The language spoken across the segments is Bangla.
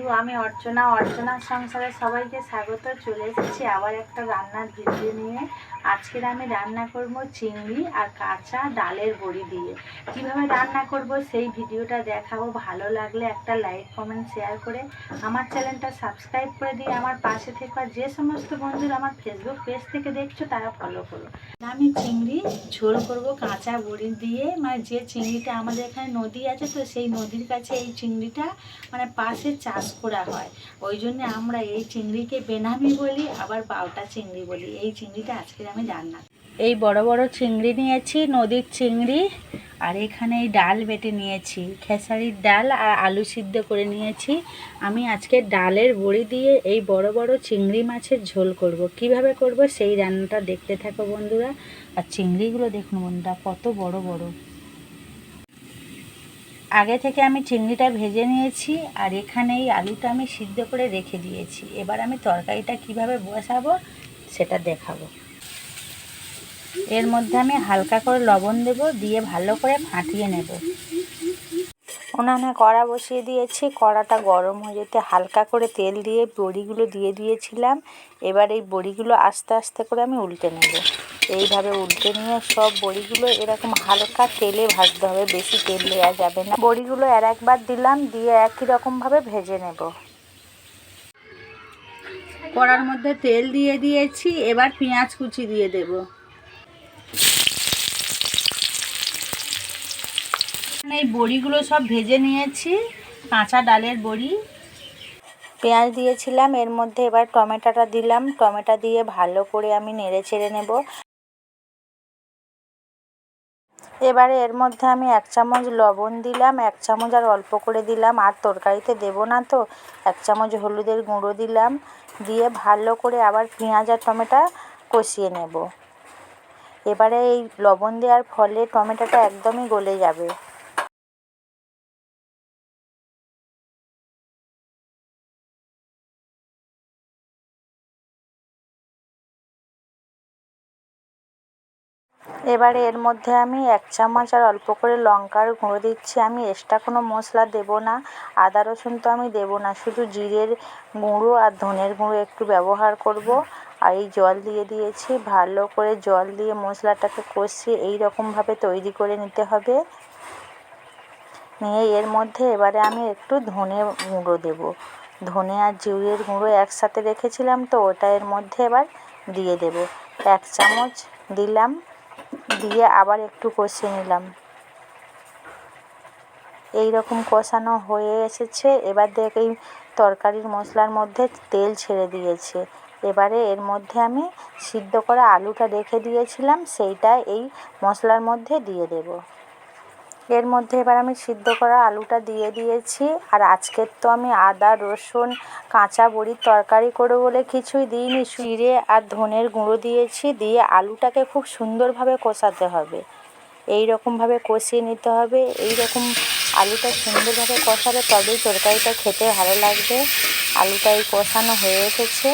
বন্ধু, আমি অর্চনা। অর্চনার সংসারে সবাইকে স্বাগত। চলে এসেছি আবার একটা রান্নার ভিডিও নিয়ে। আজকের আমি রান্না করব চিংড়ি আর কাঁচা ডালের বড়ি দিয়ে। কীভাবে রান্না করব সেই ভিডিওটা দেখাবো। ভালো লাগলে একটা লাইক, কমেন্ট, শেয়ার করে আমার চ্যানেলটা সাবস্ক্রাইব করে দিয়ে আমার পাশে থেকে। যে সমস্ত বন্ধুরা আমার ফেসবুক পেজ থেকে দেখছ, তারা ফলো করো। আমি চিংড়ি ঝোল করব কাঁচা বড়ি দিয়ে। মানে যে চিংড়িটা আমাদের এখানে নদী আছে, তো সেই নদীর কাছে এই চিংড়িটা মানে পাশে চাষ করা হয়। ওই জন্য আমরা এই চিংড়িকে বেনামি বলি, আবার বাউটা চিংড়ি বলি। এই চিংড়িটা আজকে আমি রান্না এই বড় বড় চিংড়ি নিয়েছি, নদীর চিংড়ি, আর এখানে এই ডাল বেটে নিয়েছি, খেসারির ডাল আর আলু সিদ্ধ করে নিয়েছি। আমি আজকে ডালের বড়ি দিয়ে এই বড় বড় চিংড়ি মাছের ঝোল করব। কীভাবে করব সেই রান্নাটা দেখতে থাকো বন্ধুরা। আর চিংড়িগুলো দেখুন বন্ধুরা, কত বড় বড়। আগে থেকে আমি চিংড়িটা ভেজে নিয়েছি আর এখানে এই আলুটা আমি সিদ্ধ করে রেখে দিয়েছি। এবার আমি তরকারিটা কীভাবে বসাবো সেটা দেখাবো। এর মধ্যে আমি হালকা করে লবণ দেব, দিয়ে ভালো করে ফাটিয়ে নেব। ওনানে কড়া বসিয়ে দিয়েছি, কড়াটা গরম হয়ে যেতে হালকা করে তেল দিয়ে বড়িগুলো দিয়ে দিয়েছিলাম। এবার এই বড়িগুলো আস্তে আস্তে করে আমি উল্টে নেব। এইভাবে উল্টে নিয়ে সব বড়িগুলো এরকম হালকা তেলে ভাজতে হবে বেশি তেল দেওয়া যাবে না। বড়িগুলো আর একবার দিলাম দিয়ে একই রকমভাবে ভেজে নেব। কড়ার মধ্যে তেল দিয়ে দিয়েছি এবার পেঁয়াজ কুচি দিয়ে দেব। এই বড়িগুলো সব ভেজে নিয়েছি কাঁচা ডালের বড়ি। পেঁয়াজ দিয়েছিলাম এর মধ্যে এবার টমেটোটা দিলাম। টমেটো দিয়ে ভালো করে আমি নেড়ে ছেড়ে নেব। এবারে এর মধ্যে আমি এক চামচ লবণ দিলাম, এক চামচ আর অল্প করে দিলাম। আর তরকারিতে দেব না তো, এক চামচ হলুদের গুঁড়ো দিলাম। দিয়ে ভালো করে আবার পেঁয়াজ আর টমেটা কষিয়ে নেব। এবারে এই লবণ দেওয়ার ফলে টমেটোটা একদমই গলে যাবে। এবারে এর মধ্যে আমি এক চামচ আর অল্প করে লঙ্কার গুঁড়ো দিচ্ছি। আমি এক্সট্রা কোনো মশলা দেব না। আদা, রসুন তো আমি দেব না। শুধু জিরের গুঁড়ো আর ধনের গুঁড়ো একটু ব্যবহার করব। আর এই জল দিয়ে দিয়েছি। ভালো করে জল দিয়ে মশলাটাকে কষিয়ে এই রকমভাবে তৈরি করে নিতে হবে। নিয়ে এর মধ্যে এবারে আমি একটু ধনে গুঁড়ো দেব। ধনে আর জিরের গুঁড়ো একসাথে রেখেছিলাম তো ওটা এর মধ্যে এবার দিয়ে দেব। এক চামচ দিলাম। দিয়ে আবার একটু কষে নিলাম। এই রকম কষানো হয়ে এসেছে। এবার দেখ এই তরকারির মশলার মধ্যে তেল ছেড়ে দিয়েছে। এবারে এর মধ্যে আমি সিদ্ধ করা আলুটা রেখে দিয়েছিলাম, সেইটা এই মশলার মধ্যে দিয়ে দেব। এর মধ্যে এবার আমি সিদ্ধ করা আলুটা দিয়ে দিয়েছি। আর আজকের তো আমি আদা, রসুন, কাঁচা বড়ির তরকারি করব বলে কিছুই দিইনি। জিরে আর ধনের গুঁড়ো দিয়েছি, দিয়ে আলুটাকে খুব সুন্দরভাবে কষাতে হবে। এই রকমভাবে কষিয়ে নিতে হবে। এই রকম আলুটা সুন্দরভাবে কষালে তবেই তরকারিটা খেতে ভালো লাগবে। আলুটা এই কষানো হয়ে এসেছে।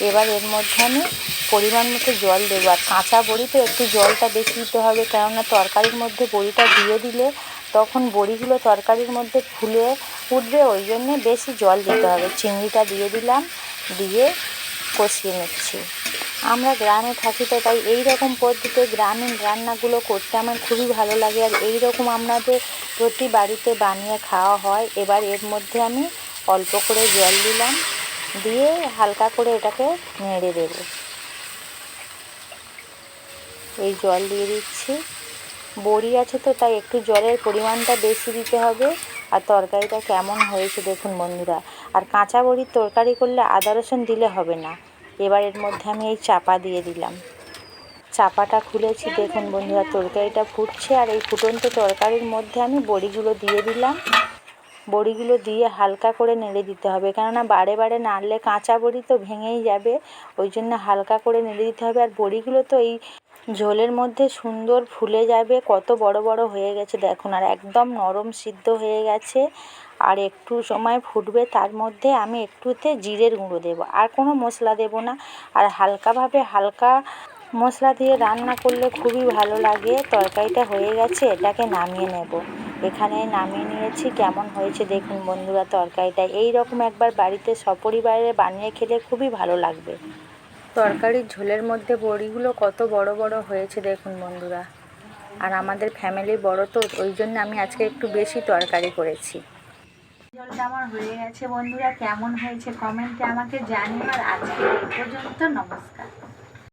এবার এর মধ্যে আমি পরিমাণ মতো জল দেবো। আর কাঁচা বড়িতে একটু জলটা বেশি দিতে হবে, কেননা তরকারির মধ্যে বড়িটা দিয়ে দিলে তখন বড়িগুলো তরকারির মধ্যে ফুলে উঠবে, ওই জন্যে বেশি জল দিতে হবে। চিংড়িটা দিয়ে দিলাম, দিয়ে কষিয়ে নিচ্ছি। আমরা গ্রামে থাকি তো, তাই এই রকম পদ্ধতিতে গ্রামীণ রান্নাগুলো করতে আমার খুবই ভালো লাগে। আর এই রকম আমাদের প্রতি বাড়িতে বানিয়ে খাওয়া হয়। এবার এর মধ্যে আমি অল্প করে জল দিলাম। দিয়ে হালকা করে এটাকে নেড়ে দেবো। এই জল দিয়ে দিচ্ছি। বড়ি আছে তো, তাই একটু জলের পরিমাণটা বেশি দিতে হবে। আর তরকারিটা কেমন হয়েছে দেখুন বন্ধুরা। আর কাঁচা বড়ির তরকারি করলে আদা রসুন দিলে হবে না। এবার এর মধ্যে আমি এই চাপা দিয়ে দিলাম। চাপাটা খুলেছি দেখুন বন্ধুরা, তরকারিটা ফুটছে। আর এই ফুটন্ত তরকারির মধ্যে আমি বড়িগুলো দিয়ে দিলাম। বড়িগুলো দিয়ে হালকা করে নেড়ে দিতে হবে। কেননা বারে বারে নাড়লে কাঁচা বড়ি তো ভেঙেই যাবে, ওই জন্য হালকা করে নেড়ে দিতে হবে। আর বড়িগুলো তো এই ঝোলের মধ্যে সুন্দর ফুলে যাবে, কত বড় বড় হয়ে গেছে দেখুন। আর একদম নরম সিদ্ধ হয়ে গেছে। আর একটু সময় ফুটবে, তার মধ্যে আমি একটুতে জিরের গুঁড়ো দেবো। আর কোনো মশলা দেবো না। আর হালকাভাবে হালকা মশলা দিয়ে রান্না করলে খুবই ভালো লাগে। তরকারিটা হয়ে গেছে, এটাকে নামিয়ে নেব। এখানে নামিয়ে নিয়েছি। কেমন হয়েছে দেখুন বন্ধুরা তরকারিটা। এই রকম একবার বাড়িতে সপরিবারে বানিয়ে খেলে খুবই ভালো লাগবে। তরকারির ঝোলের মধ্যে বড়িগুলো কত বড় বড় হয়েছে দেখুন বন্ধুরা। আর আমাদের ফ্যামিলি বড় তো, ওই জন্য আমি আজকে একটু বেশি তরকারি করেছি। জলটা আমার হয়ে গেছে বন্ধুরা, কেমন হয়েছে কমেন্টে আমাকে জানিও। আর আজকে পর্যন্ত নমস্কার।